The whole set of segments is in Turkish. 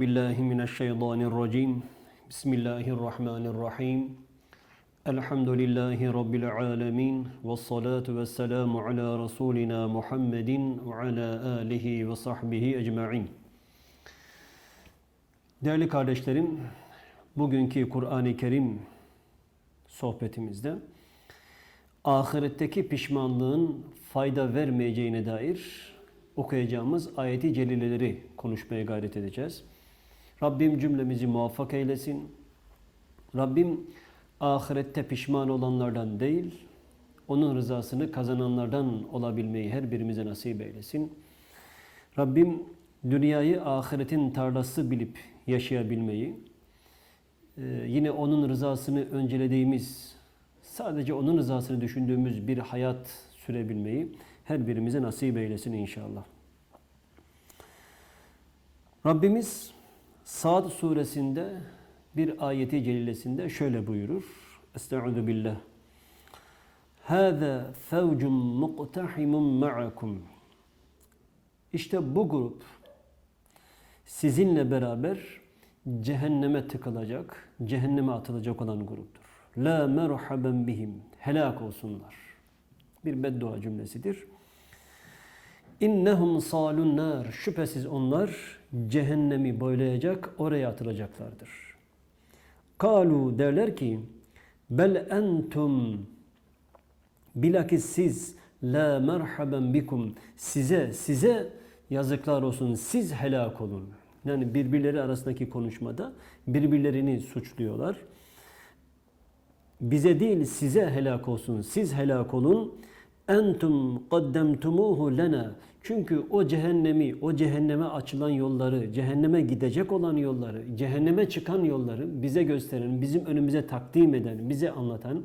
بالله من الشيطان الرجيم بسم الله الرحمن الرحيم الحمد لله رب العالمين والصلاة والسلام على رسولنا محمد وعلى آله وصحبه أجمعين Değerli kardeşlerim, bugünkü Kur'an-ı Kerim sohbetimizde ahiretteki pişmanlığın fayda vermeyeceğine dair okuyacağımız ayeti celileleri konuşmaya gayret edeceğiz. Rabbim cümlemizi muvaffak eylesin. Rabbim ahirette pişman olanlardan değil, onun rızasını kazananlardan olabilmeyi her birimize nasip eylesin. Rabbim dünyayı ahiretin tarlası bilip yaşayabilmeyi, e, yine onun rızasını öncelediğimiz, sadece onun rızasını düşündüğümüz bir hayat sürebilmeyi her birimize nasip eylesin inşallah. Rabbimiz Sad suresinde bir ayeti celilesinde şöyle buyurur. Estaizu billah. Hâzâ fevcun muqtahimun ma'akum. İşte bu grup sizinle beraber cehenneme tıkılacak, cehenneme atılacak olan gruptur. La merhaben bihim. Helak olsunlar. Bir beddua cümlesidir. İnnehum salun nar. Şüphesiz onlar cehennemi boylayacak, oraya atılacaklardır. Kalu derler ki bel entum bilakis siz la merhaben bikum size size yazıklar olsun siz helak olun. Yani birbirleri arasındaki konuşmada birbirlerini suçluyorlar. Bize değil size helak olsun. Siz helak olun. Entum qaddemtumuhu lena. Çünkü o cehennemi, o cehenneme açılan yolları, cehenneme gidecek olan yolları, cehenneme çıkan yolları bize gösteren, bizim önümüze takdim eden, bize anlatan,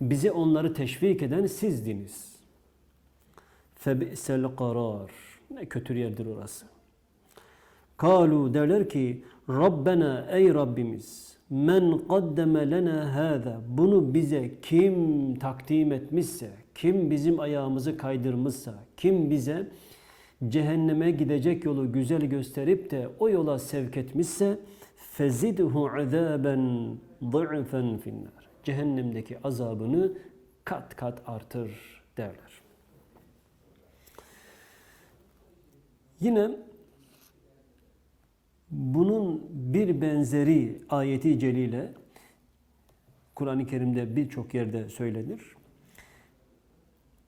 bize onları teşvik eden sizdiniz. Febi'sel karar. Ne kötü yerdir orası. Kalu derler ki Rabbena ey Rabbimiz men kaddeme lena hâzâ bunu bize kim takdim etmişse kim bizim ayağımızı kaydırmışsa, kim bize cehenneme gidecek yolu güzel gösterip de o yola sevk etmişse fezidhu azaben dı'fen finnar. Cehennemdeki azabını kat kat artır derler. Yine bunun bir benzeri ayeti celile Kur'an-ı Kerim'de birçok yerde söylenir.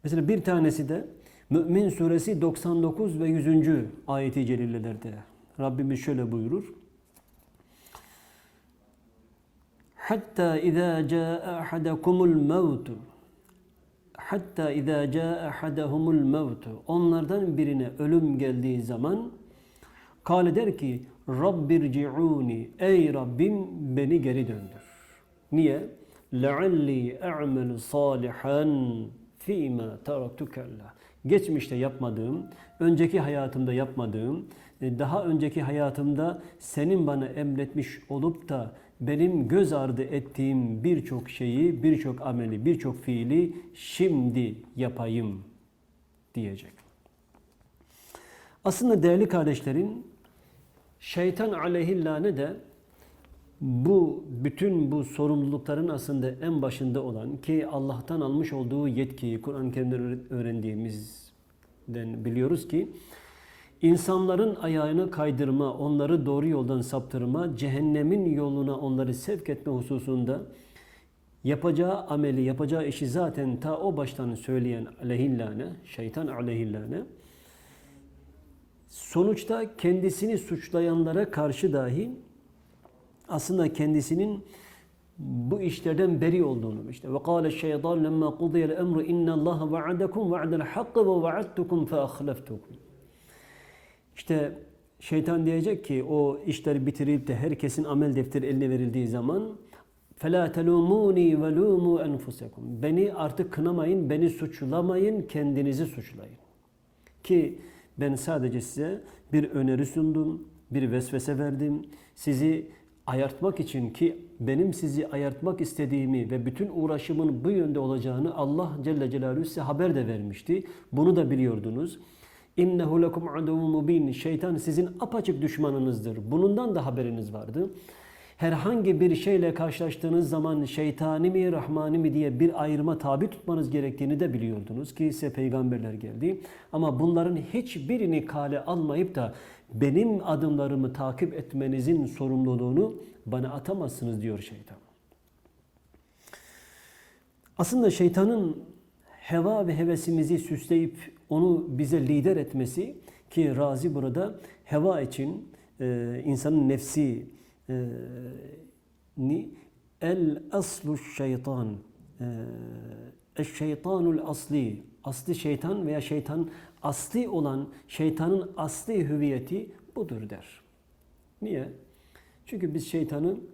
Mesela bir tanesi de Mü'min suresi 99 ve 100. ayeti celilelerde Rabbimiz şöyle buyurur. Hatta izâ câe ahadakumul mevtu Hatta izâ câe ahadahumul mevtu Onlardan birine ölüm geldiği zaman Kale der ki Rabbirci'uni Ey Rabbim beni geri döndür. Niye? لَعَلِّي اَعْمَلُ صَالِحًا fîmâ taraktukallah. Geçmişte yapmadığım, önceki hayatımda yapmadığım, e, daha önceki hayatımda senin bana emretmiş olup da benim göz ardı ettiğim birçok şeyi, birçok ameli, birçok fiili şimdi yapayım diyecek. Aslında değerli kardeşlerim, şeytan aleyhillâne de bu bütün bu sorumlulukların aslında en başında olan ki Allah'tan almış olduğu yetkiyi Kur'an-ı Kerim'de öğrendiğimizden biliyoruz ki insanların ayağını kaydırma, onları doğru yoldan saptırma, cehennemin yoluna onları sevk etme hususunda yapacağı ameli, yapacağı işi zaten ta o baştan söyleyen aleyhillâne, şeytan aleyhillâne sonuçta kendisini suçlayanlara karşı dahi aslında kendisinin bu işlerden beri olduğunu işte ve kâle şeytan lemma qudiyel emru inna Allah va'adakum va'del hakkı ve va'adtukum fe ahleftukum. İşte şeytan diyecek ki o işleri bitirip de herkesin amel defteri eline verildiği zaman فَلَا تَلُومُونِي وَلُومُوا أَنْفُسَكُمْ Beni artık kınamayın, beni suçlamayın, kendinizi suçlayın. Ki ben sadece size bir öneri sundum, bir vesvese verdim. Sizi ayartmak için ki benim sizi ayartmak istediğimi ve bütün uğraşımın bu yönde olacağını Allah Celle Celaluhu size haber de vermişti. Bunu da biliyordunuz. İnnehu lekum aduvun mubin. Şeytan sizin apaçık düşmanınızdır. Bunundan da haberiniz vardı. Herhangi bir şeyle karşılaştığınız zaman şeytani mi, rahmani mi diye bir ayrıma tabi tutmanız gerektiğini de biliyordunuz ki size peygamberler geldi. Ama bunların hiçbirini kale almayıp da benim adımlarımı takip etmenizin sorumluluğunu bana atamazsınız diyor şeytan. Aslında şeytanın heva ve hevesimizi süsleyip onu bize lider etmesi ki Razi burada heva için e, insanın nefsi ni el aslu şeytan e, şeytanul asli asli şeytan veya şeytan asli olan şeytanın asli hüviyeti budur der. Niye? Çünkü biz şeytanın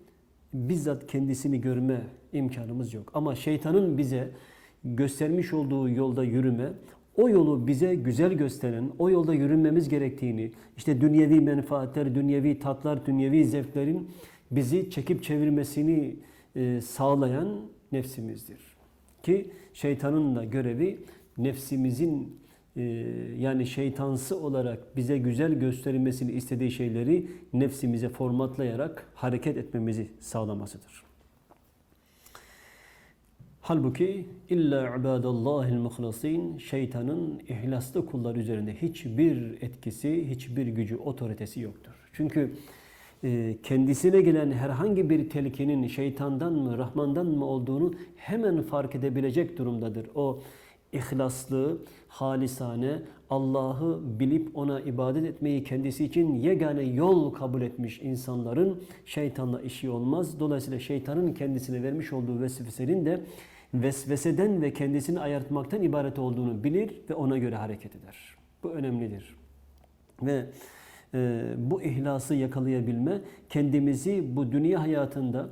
bizzat kendisini görme imkanımız yok. Ama şeytanın bize göstermiş olduğu yolda yürüme, o yolu bize güzel gösteren, o yolda yürünmemiz gerektiğini, işte dünyevi menfaatler, dünyevi tatlar, dünyevi zevklerin bizi çekip çevirmesini e, sağlayan nefsimizdir. Ki şeytanın da görevi nefsimizin e, yani şeytansı olarak bize güzel gösterilmesini istediği şeyleri nefsimize formatlayarak hareket etmemizi sağlamasıdır. Halbuki illa ibadallahil muhlasin şeytanın ihlaslı kullar üzerinde hiçbir etkisi, hiçbir gücü, otoritesi yoktur. Çünkü e, kendisine gelen herhangi bir tehlikenin şeytandan mı, Rahman'dan mı olduğunu hemen fark edebilecek durumdadır. O ihlaslı, halisane, Allah'ı bilip ona ibadet etmeyi kendisi için yegane yol kabul etmiş insanların şeytanla işi olmaz. Dolayısıyla şeytanın kendisine vermiş olduğu vesvesenin de vesveseden ve kendisini ayartmaktan ibaret olduğunu bilir ve ona göre hareket eder. Bu önemlidir. Ve e, bu ihlası yakalayabilme, kendimizi bu dünya hayatında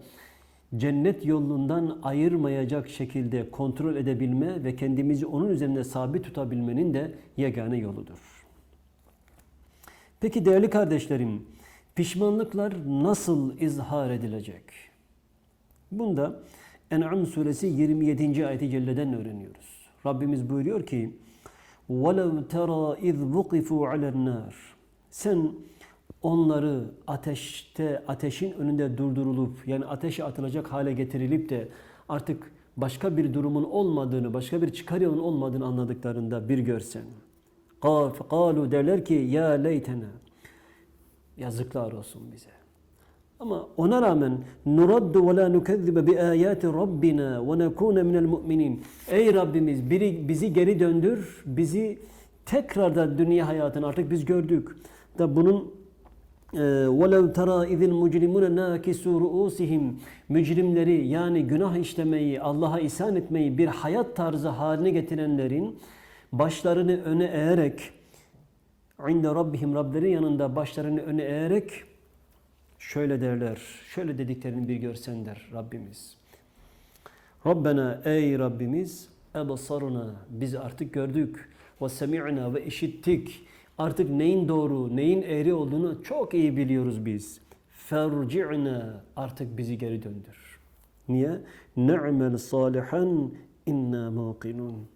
cennet yolundan ayırmayacak şekilde kontrol edebilme ve kendimizi onun üzerinde sabit tutabilmenin de yegane yoludur. Peki değerli kardeşlerim, pişmanlıklar nasıl izhar edilecek? Bunda En'am suresi 27. ayeti celleden öğreniyoruz. Rabbimiz buyuruyor ki وَلَوْ تَرَى اِذْ وُقِفُوا عَلَى النَّارِ Sen onları ateşte, ateşin önünde durdurulup yani ateşe atılacak hale getirilip de artık başka bir durumun olmadığını, başka bir çıkar yolun olmadığını anladıklarında bir görsen. قَالُوا derler ki ya leytena yazıklar olsun bize. Ama ona rağmen nuraddu ve la nukezzibe bi ayati rabbina ve nekuna minel mu'minin. Ey Rabbimiz biri, bizi geri döndür. Bizi tekrardan dünya hayatını artık biz gördük. Da bunun وَلَوْ تَرَى اِذِ الْمُجْرِمُونَ نَاكِسُوا رُؤُسِهِمْ Mücrimleri yani günah işlemeyi, Allah'a isyan etmeyi bir hayat tarzı haline getirenlerin başlarını öne eğerek inde rabbihim Rableri yanında başlarını öne eğerek şöyle derler. Şöyle dediklerini bir görsen der Rabbimiz. Rabbena ey Rabbimiz ebasarına biz artık gördük ve semi'na ve işittik. Artık neyin doğru, neyin eğri olduğunu çok iyi biliyoruz biz. Ferci'na artık bizi geri döndür. Niye? Ne'mel salihan inna muqinun.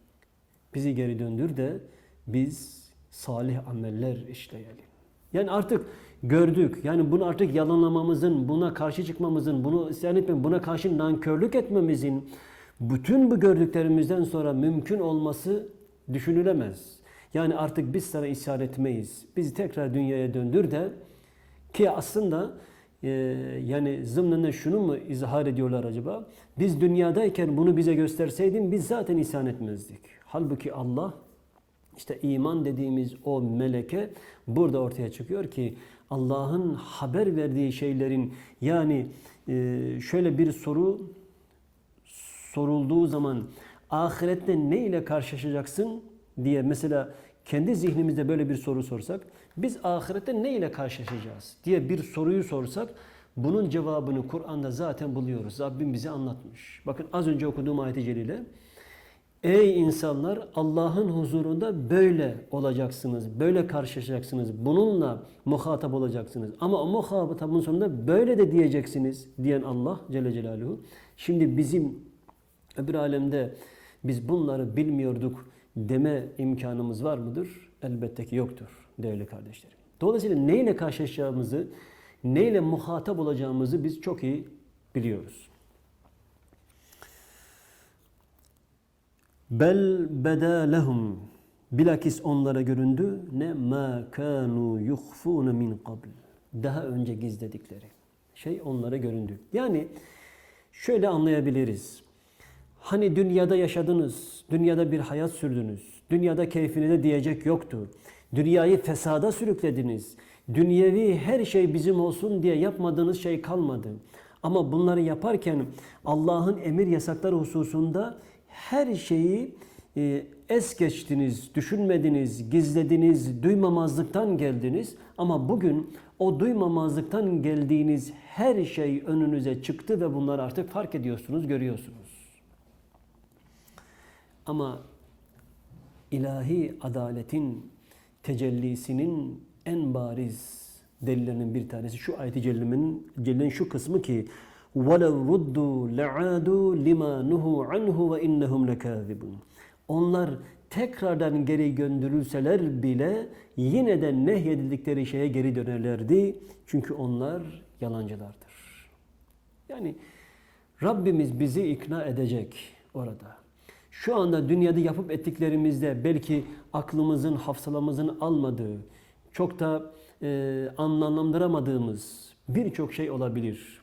Bizi geri döndür de biz salih ameller işleyelim. Yani artık gördük. Yani bunu artık yalanlamamızın, buna karşı çıkmamızın, bunu isyan etmemizin, buna karşı nankörlük etmemizin bütün bu gördüklerimizden sonra mümkün olması düşünülemez. Yani artık biz sana isyan etmeyiz. Bizi tekrar dünyaya döndür de ki aslında e, yani zımnında şunu mu izhar ediyorlar acaba? Biz dünyadayken bunu bize gösterseydin biz zaten isyan etmezdik. Halbuki Allah işte iman dediğimiz o meleke burada ortaya çıkıyor ki Allah'ın haber verdiği şeylerin yani e, şöyle bir soru sorulduğu zaman ahirette ne ile karşılaşacaksın diye mesela kendi zihnimizde böyle bir soru sorsak biz ahirette ne ile karşılaşacağız diye bir soruyu sorsak bunun cevabını Kur'an'da zaten buluyoruz. Rabbim bize anlatmış. Bakın az önce okuduğum ayet-i celile Ey insanlar Allah'ın huzurunda böyle olacaksınız. Böyle karşılaşacaksınız. Bununla muhatap olacaksınız. Ama o muhatabın sonunda böyle de diyeceksiniz diyen Allah Celle Celaluhu. Şimdi bizim öbür alemde biz bunları bilmiyorduk deme imkanımız var mıdır? Elbette ki yoktur değerli kardeşlerim. Dolayısıyla neyle karşılaşacağımızı, neyle muhatap olacağımızı biz çok iyi biliyoruz. Bel beda lehum bilakis onlara göründü ne ma kanu yukhfuna min qabl. Daha önce gizledikleri şey onlara göründü. Yani şöyle anlayabiliriz. Hani dünyada yaşadınız, dünyada bir hayat sürdünüz, dünyada keyfinize diyecek yoktu. Dünyayı fesada sürüklediniz. Dünyevi her şey bizim olsun diye yapmadığınız şey kalmadı. Ama bunları yaparken Allah'ın emir yasakları hususunda her şeyi e, es geçtiniz, düşünmediniz, gizlediniz, duymamazlıktan geldiniz. Ama bugün o duymamazlıktan geldiğiniz her şey önünüze çıktı ve bunları artık fark ediyorsunuz, görüyorsunuz. Ama ilahi adaletin tecellisinin en bariz delillerinin bir tanesi şu ayet-i cellemenin cellenin şu kısmı ki وَلَوْ رُدُّوا لَعَادُوا لِمَا نُهُوا عَنْهُ وَاِنَّهُمْ لَكَاذِبُونَ Onlar tekrardan geri gönderilseler bile yine de nehyedildikleri şeye geri dönerlerdi. Çünkü onlar yalancılardır. Yani Rabbimiz bizi ikna edecek orada. Şu anda dünyada yapıp ettiklerimizde belki aklımızın, hafsalamızın almadığı, çok da e, anlamlandıramadığımız birçok şey olabilir.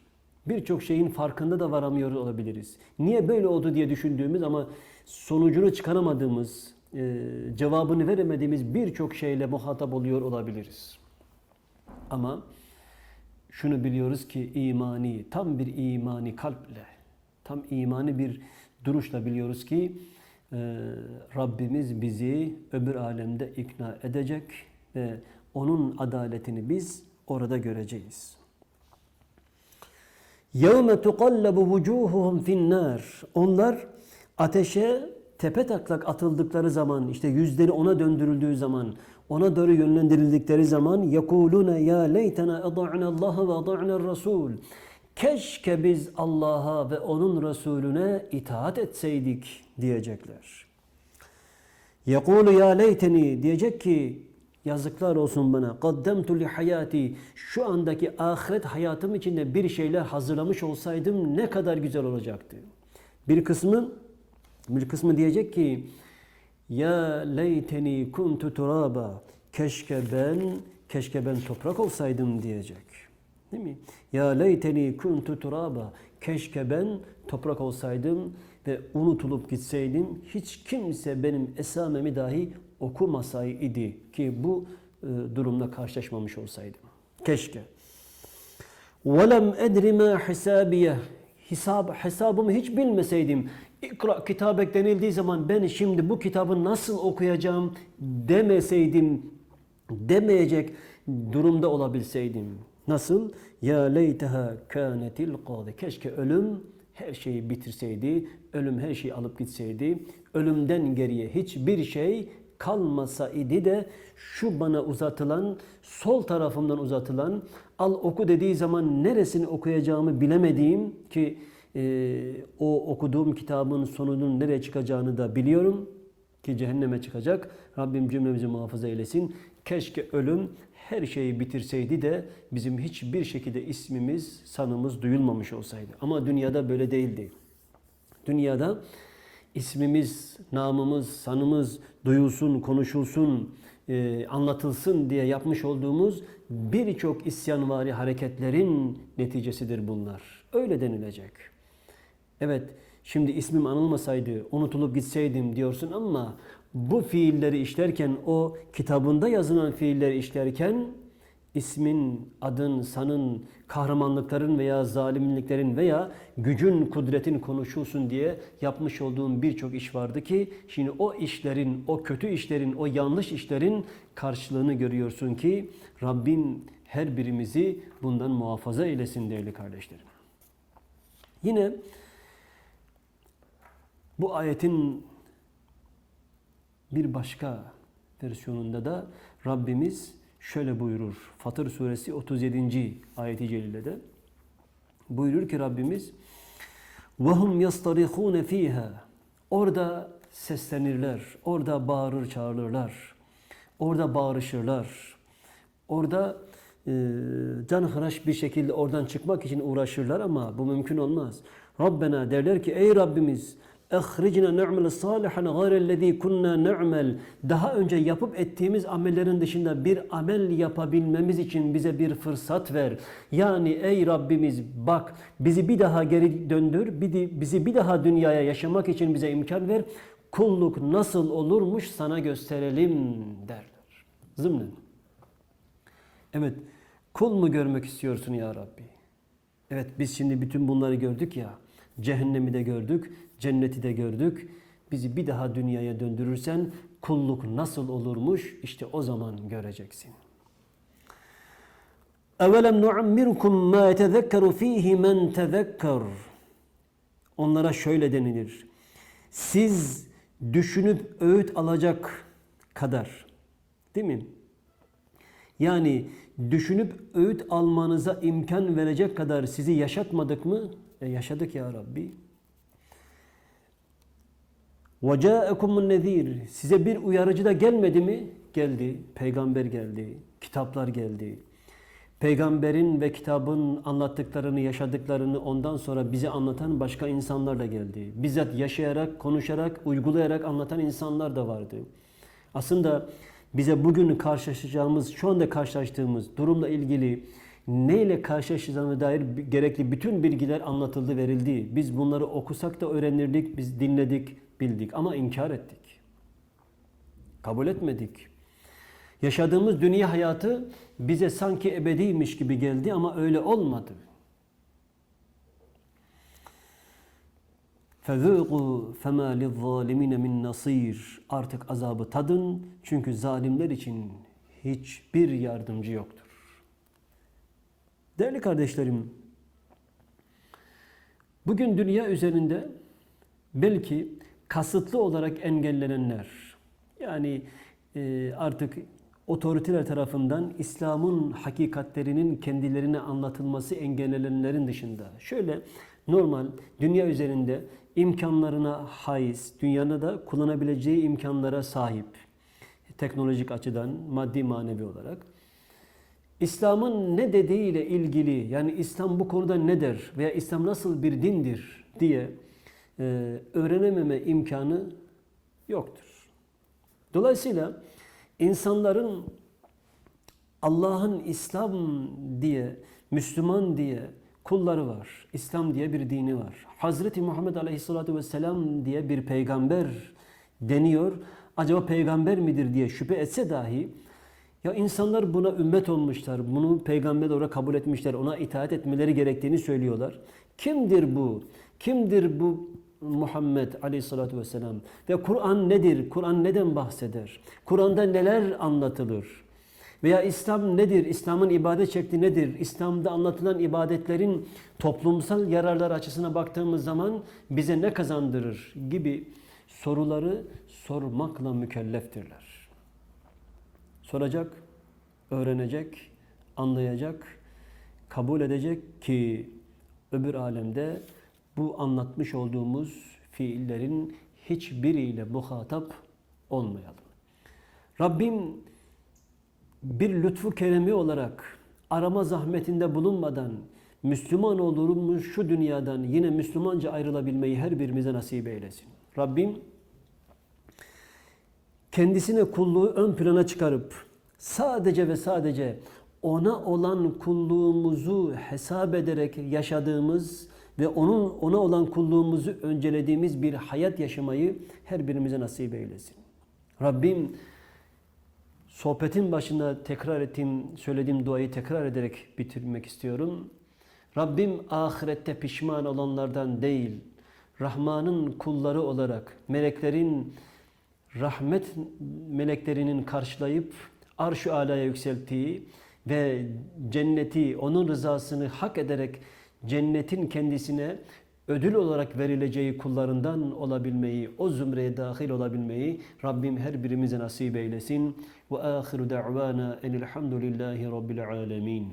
Birçok şeyin farkında da varamıyor olabiliriz. Niye böyle oldu diye düşündüğümüz ama sonucunu çıkaramadığımız, e, cevabını veremediğimiz birçok şeyle muhatap oluyor olabiliriz. Ama şunu biliyoruz ki imani, tam bir imani kalple, tam imani bir duruşla biliyoruz ki e, Rabbimiz bizi öbür alemde ikna edecek ve onun adaletini biz orada göreceğiz. يَوْمَ تُقَلَّبُ وُجُوهُهُمْ فِي النَّارِ Onlar ateşe tepe taklak atıldıkları zaman, işte yüzleri ona döndürüldüğü zaman, ona doğru yönlendirildikleri zaman يَقُولُونَ يَا لَيْتَنَا اَضَعْنَا اللّٰهَ وَاضَعْنَا الرَّسُولِ Keşke biz Allah'a ve onun Resulüne itaat etseydik diyecekler. يَقُولُ يَا لَيْتَنِي Diyecek ki Yazıklar olsun bana. Qaddemtu li hayati. Şu andaki ahiret hayatım içinde bir şeyler hazırlamış olsaydım ne kadar güzel olacaktı. Bir kısmı bir kısmı diyecek ki ya leyteni kuntu turaba. Keşke ben keşke ben toprak olsaydım diyecek. Değil mi? Ya leyteni kuntu turaba. Keşke ben toprak olsaydım ve unutulup gitseydim. Hiç kimse benim esamemi dahi okumasaydı ki bu e, durumla karşılaşmamış olsaydım. Keşke. وَلَمْ اَدْرِ مَا حِسَابِيَهِ Hesab, hesabımı hiç bilmeseydim, ikra kitabek denildiği zaman ben şimdi bu kitabı nasıl okuyacağım demeseydim, demeyecek durumda olabilseydim. Nasıl? Ya leyteha kânetil qâdi. Keşke ölüm her şeyi bitirseydi, ölüm her şeyi alıp gitseydi, ölümden geriye hiçbir şey kalmasa idi de şu bana uzatılan, sol tarafımdan uzatılan, al oku dediği zaman neresini okuyacağımı bilemediğim ki e, o okuduğum kitabın sonunun nereye çıkacağını da biliyorum ki cehenneme çıkacak. Rabbim cümlemizi muhafaza eylesin. Keşke ölüm her şeyi bitirseydi de bizim hiçbir şekilde ismimiz, sanımız duyulmamış olsaydı. Ama dünyada böyle değildi. Dünyada ismimiz, namımız, sanımız duyulsun, konuşulsun, e, anlatılsın diye yapmış olduğumuz birçok isyanvari hareketlerin neticesidir bunlar. Öyle denilecek. Evet, şimdi ismim anılmasaydı, unutulup gitseydim diyorsun ama bu fiilleri işlerken, o kitabında yazılan fiilleri işlerken ismin, adın, sanın, kahramanlıkların veya zalimliklerin veya gücün, kudretin konuşulsun diye yapmış olduğun birçok iş vardı ki şimdi o işlerin, o kötü işlerin, o yanlış işlerin karşılığını görüyorsun ki Rabbim her birimizi bundan muhafaza eylesin değerli kardeşlerim. Yine bu ayetin bir başka versiyonunda da Rabbimiz şöyle buyurur. Fatır suresi 37. ayeti celilede. Buyurur ki Rabbimiz وَهُمْ يَسْتَرِخُونَ ف۪يهَا Orada seslenirler. Orada bağırır çağırırlar. Orada bağırışırlar. Orada e, canhıraş bir şekilde oradan çıkmak için uğraşırlar ama bu mümkün olmaz. Rabbena derler ki ey Rabbimiz اَخْرِجْنَا نَعْمَلَ صَالِحًا غَيْرَ الَّذ۪ي كُنَّا نَعْمَلْ Daha önce yapıp ettiğimiz amellerin dışında bir amel yapabilmemiz için bize bir fırsat ver. Yani ey Rabbimiz bak bizi bir daha geri döndür, bizi bir daha dünyaya yaşamak için bize imkan ver. Kulluk nasıl olurmuş sana gösterelim derler. Zımnen. Evet, kul mu görmek istiyorsun ya Rabbi? Evet biz şimdi bütün bunları gördük ya. Cehennemi de gördük, cenneti de gördük. Bizi bir daha dünyaya döndürürsen kulluk nasıl olurmuş işte o zaman göreceksin. Evelem nuammirkum ma yetezekkeru fihi men tezekker. Onlara şöyle denilir. Siz düşünüp öğüt alacak kadar değil mi? Yani düşünüp öğüt almanıza imkan verecek kadar sizi yaşatmadık mı? E yaşadık ya Rabbi. وَجَاءَكُمُ النَّذ۪يرِ Size bir uyarıcı da gelmedi mi? Geldi. Peygamber geldi. Kitaplar geldi. Peygamberin ve kitabın anlattıklarını, yaşadıklarını ondan sonra bize anlatan başka insanlar da geldi. Bizzat yaşayarak, konuşarak, uygulayarak anlatan insanlar da vardı. Aslında bize bugün karşılaşacağımız, şu anda karşılaştığımız durumla ilgili neyle karşılaşacağına dair gerekli bütün bilgiler anlatıldı, verildi. Biz bunları okusak da öğrenirdik, biz dinledik, bildik ama inkar ettik. Kabul etmedik. Yaşadığımız dünya hayatı bize sanki ebediymiş gibi geldi ama öyle olmadı. فَذُوقُوا فَمَا لِلظَّالِمِينَ مِنْ nasir. Artık azabı tadın çünkü zalimler için hiçbir yardımcı yoktur. Değerli kardeşlerim, bugün dünya üzerinde belki kasıtlı olarak engellenenler, yani e, artık otoriteler tarafından İslam'ın hakikatlerinin kendilerine anlatılması engellenenlerin dışında. Şöyle normal dünya üzerinde imkanlarına haiz, dünyada da kullanabileceği imkanlara sahip teknolojik açıdan, maddi manevi olarak. İslam'ın ne dediğiyle ilgili yani İslam bu konuda nedir veya İslam nasıl bir dindir diye e, öğrenememe imkanı yoktur. Dolayısıyla insanların Allah'ın İslam diye, Müslüman diye kulları var. İslam diye bir dini var. Hazreti Muhammed Aleyhisselatü Vesselam diye bir peygamber deniyor. Acaba peygamber midir diye şüphe etse dahi ya insanlar buna ümmet olmuşlar. Bunu peygamber olarak kabul etmişler. Ona itaat etmeleri gerektiğini söylüyorlar. Kimdir bu? Kimdir bu Muhammed Aleyhisselatü Vesselam? Ve Kur'an nedir? Kur'an neden bahseder? Kur'an'da neler anlatılır? Veya İslam nedir? İslam'ın ibadet şekli nedir? İslam'da anlatılan ibadetlerin toplumsal yararlar açısına baktığımız zaman bize ne kazandırır gibi soruları sormakla mükelleftirler. Soracak, öğrenecek, anlayacak, kabul edecek ki öbür alemde bu anlatmış olduğumuz fiillerin hiçbiriyle muhatap olmayalım. Rabbim bir lütfu keremi olarak arama zahmetinde bulunmadan Müslüman olurmuş şu dünyadan yine Müslümanca ayrılabilmeyi her birimize nasip eylesin. Rabbim kendisine kulluğu ön plana çıkarıp sadece ve sadece ona olan kulluğumuzu hesap ederek yaşadığımız ve onun ona olan kulluğumuzu öncelediğimiz bir hayat yaşamayı her birimize nasip eylesin. Rabbim sohbetin başında tekrar ettiğim, söylediğim duayı tekrar ederek bitirmek istiyorum. Rabbim ahirette pişman olanlardan değil, Rahman'ın kulları olarak meleklerin rahmet meleklerinin karşılayıp arş-ı alaya yükselttiği ve cenneti, onun rızasını hak ederek cennetin kendisine ödül olarak verileceği kullarından olabilmeyi, o zümreye dahil olabilmeyi Rabbim her birimize nasip eylesin. Ve ahiru da'vana enilhamdülillahi rabbil alemin.